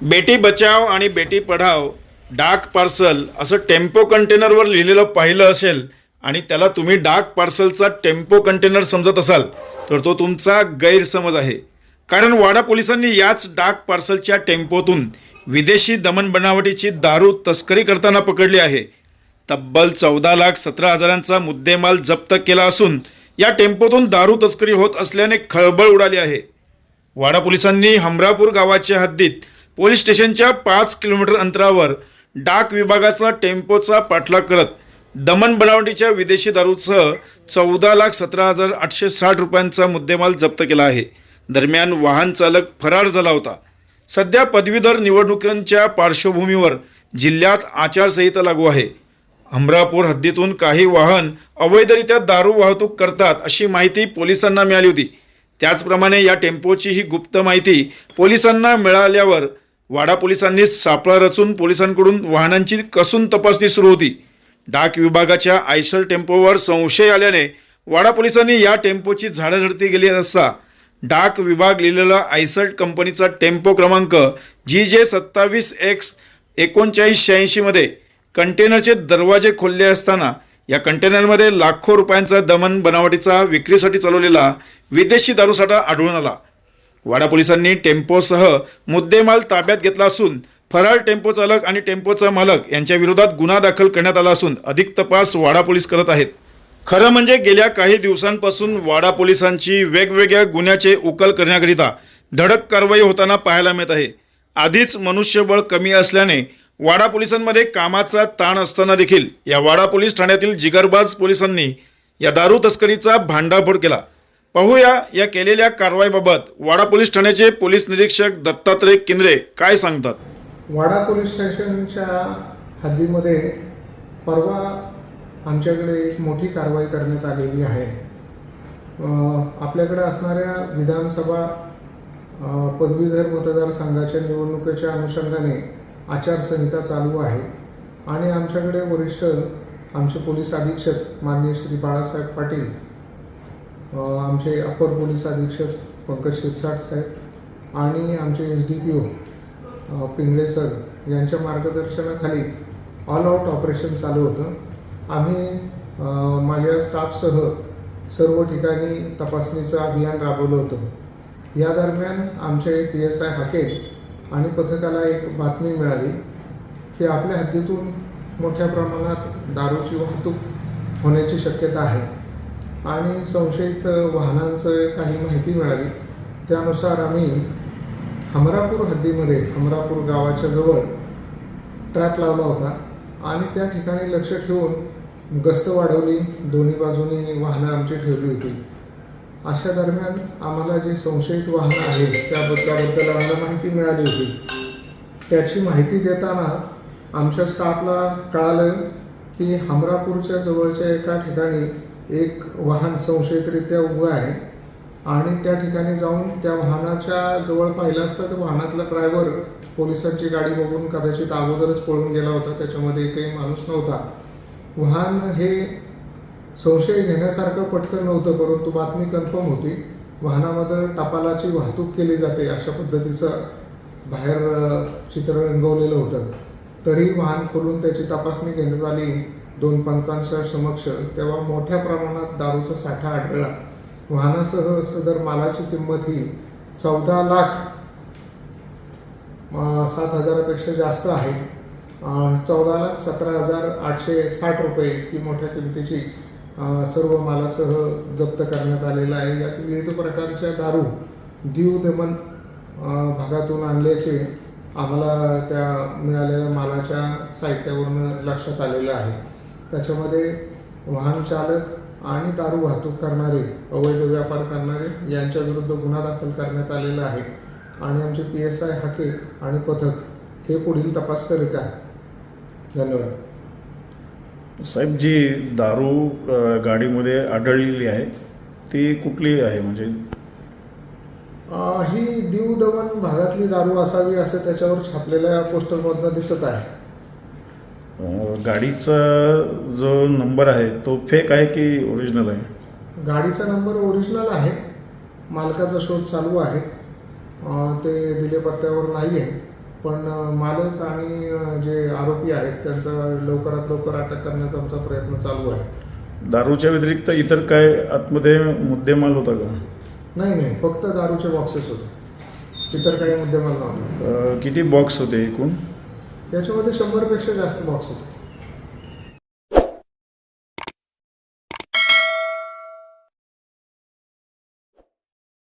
बेटी बचाव आणि बेटी पढाव डाक पार्सल असं टेम्पो कंटेनरवर लिहिलेलं पाहिलं असेल आणि त्याला तुम्ही डाक पार्सलचा टेम्पो कंटेनर समजत असाल तर तो तुमचा गैरसमज आहे. कारण वाडा पोलिसांनी याच डाक पार्सलच्या टेम्पोतून विदेशी दमन बनावटीची दारू तस्करी करताना पकडली आहे. तब्बल चौदा लाख सतरा हजारांचा मुद्देमाल जप्त केला असून या टेम्पोतून दारू तस्करी होत असल्याने खळबळ उडाली आहे. वाडा पोलिसांनी हमरापूर गावाच्या हद्दीत पोलीस स्टेशनच्या पाच किलोमीटर अंतरावर डाक विभागाचा टेम्पोचा पाठलाग करत दमन बनावटीच्या विदेशी दारूसह चौदा लाख सतरा हजार आठशे साठ रुपयांचा मुद्देमाल जप्त केला आहे. दरम्यान वाहन चालक फरार झाला होता. सध्या पदवीधर निवडणुकांच्या पार्श्वभूमीवर जिल्ह्यात आचारसंहिता लागू आहे. अमरापूर हद्दीतून काही वाहन अवैधरित्या दारू वाहतूक करतात अशी माहिती पोलिसांना मिळाली होती. त्याचप्रमाणे या टेम्पोची ही गुप्त माहिती पोलिसांना मिळाल्यावर वाडा पोलिसांनी सापळा रचून पोलिसांकडून वाहनांची कसून तपासणी सुरू होती. डाक विभागाच्या आयसर टेम्पोवर संशय आल्याने वाडा पोलिसांनी या टेम्पोची झाडाझडती गेली असता डाक विभाग लिहिलेला आयसर कंपनीचा टेम्पो क्रमांक जी जे सत्तावीस एक्स एकोणचाळीस शहाऐंशीमध्ये कंटेनरचे दरवाजे खोलले असताना या कंटेनरमध्ये लाखो रुपयांचा दमन बनावटीचा विक्रीसाठी चालवलेला विदेशी दारूसाठा आढळून आला. वाडा पोलिसांनी टेम्पोसह मुद्देमाल ताब्यात घेतला असून फरार टेम्पो चालक आणि टेम्पोचा मालक यांच्या विरोधात गुन्हा दाखल करण्यात आला असून अधिक तपास वाडा पोलीस करत आहेत. खरं म्हणजे गेल्या काही दिवसांपासून वाडा पोलिसांची वेगवेगळ्या गुन्ह्याचे उकल करण्याकरिता धडक कारवाई होताना पाहायला मिळत आहे. आधीच मनुष्यबळ कमी असल्याने वाडा पोलिसांमध्ये कामाचा ताण असताना देखील या वाडा पोलीस ठाण्यातील जिगरबाज पोलिसांनी या दारू तस्करीचा भांडाफोड केला. पाहूया या केलेल्या कारवाईबाबत वाडा पोलीस ठाण्याचे पोलीस निरीक्षक दत्तात्रय केंद्रे काय सांगतात? वाडा पोलीस स्टेशनच्या हद्दीमध्ये परवा आमच्याकडे एक मोठी कारवाई करण्यात आलेली आहे. आपल्याकडे असणाऱ्या विधानसभा पदवीधर मतदारसंघाच्या निवडणुकीच्या अनुषंगाने आचारसंहिता चालू आहे आणि आमच्याकडे वरिष्ठ आमचे पोलीस अधीक्षक माननीय श्री बाळासाहेब पाटील आमचे अप्पर पोलीस अधीक्षक पंकज शिरसाट साहेब आणि आमचे S D P O Pingale sir यांच्या मार्गदर्शनाखाली ऑल आउट ऑपरेशन चालू होतं. आम्ही माझ्या स्टाफसह सर्व ठिकाणी तपासणीचं अभियान राबवलं होतं. या दरम्यान आमचे पी एस आय हाके आणि पथकाला एक बातमी मिळाली की आपल्या हद्दीतून मोठ्या प्रमाणात दारूची वाहतूक होण्याची शक्यता आहे. आणि संशयित वाहनांचं काही माहिती मिळाली. त्यानुसार आम्ही हमरापूर हद्दीमध्ये हमरापूर गावाच्या जवळ ट्रॅक लावला होता आणि त्या ठिकाणी लक्ष ठेवून गस्त वाढवली. दोन्ही बाजूनी वाहनं आमची ठेवली होती. अशा दरम्यान आम्हाला जे संशयित वाहनं आहेत त्याबद्दल आम्हाला माहिती मिळाली होती. त्याची माहिती देताना आमच्या स्टाफला कळालं की हमरापूरच्या जवळच्या एका ठिकाणी एक वाहन संशयितरित्या उभं आहे आणि त्या ठिकाणी जाऊन त्या वाहनाच्या जवळ पाहिलं असता तर वाहनातला ड्रायव्हर पोलिसांची गाडी बघून कदाचित अगोदरच पळून गेला होता त्याच्यामध्ये एकही माणूस नव्हता. वाहन हे संशय घेण्यासारखं पटकन नव्हतं परंतु बातमी कन्फर्म होती. वाहनामध्ये टपालाची वाहतूक केली जाते अशा पद्धतीचं बाहेर चित्र रंगवलेलं होतं. तरी वाहन खोलून त्याची तपासणी घेण्यात आली. दोन पंचांच्या समक्ष तेव्हा मोठ्या प्रमाणात दारूचा साठा आढळला. वाहनासह सदर मालाची किंमत ही चौदा लाख सात हजारापेक्षा जास्त आहे. चौदा लाख सतरा हजार आठशे साठ रुपये इतकी मोठ्या किमतीची सर्व मालासह जप्त करण्यात आलेला आहे. यात विविध प्रकारच्या दारू दीव दमन भागातून आणल्याचे आम्हाला त्या मिळालेल्या मालाच्या साहित्यावरून लक्षात आलेलं आहे. त्याच्यामध्ये वाहन चालक आणि दारू वाहतूक करणारे अवैध व्यापार करणारे यांच्या विरुद्ध गुन्हा दाखल करण्यात आलेला आहे. आणि आमचे पी एस आय हाके आणि पथक हे पुढील तपास करीत आहे धन्यवाद. साहेब जी दारू गाडीमध्ये आढळलेली आहे ती कुठली आहे म्हणजे? ही दीव दमन भागातली दारू असावी असं त्याच्यावर छापलेल्या पोस्टरमधनं दिसत आहे. गाडीचा जो नंबर आहे तो फेक आहे की ओरिजिनल आहे? गाडीचा नंबर ओरिजिनल आहे. मालकाचा शोध चालू आहे. ते दिले पत्त्यावर नाही आहे पण मालक आणि जे आरोपी आहेत त्यांचा लवकरात लवकर अटक करण्याचा आमचा प्रयत्न चालू आहे. दारूच्या व्यतिरिक्त इतर काय आतमध्ये मुद्देमाल होता का? नाही नाही. फक्त दारूचे बॉक्सेस होते. इतर काही मुद्देमाल नव्हते. किती बॉक्स होते एकूण? याच्यामध्ये शंभरपेक्षा जास्त बॉक्स होते.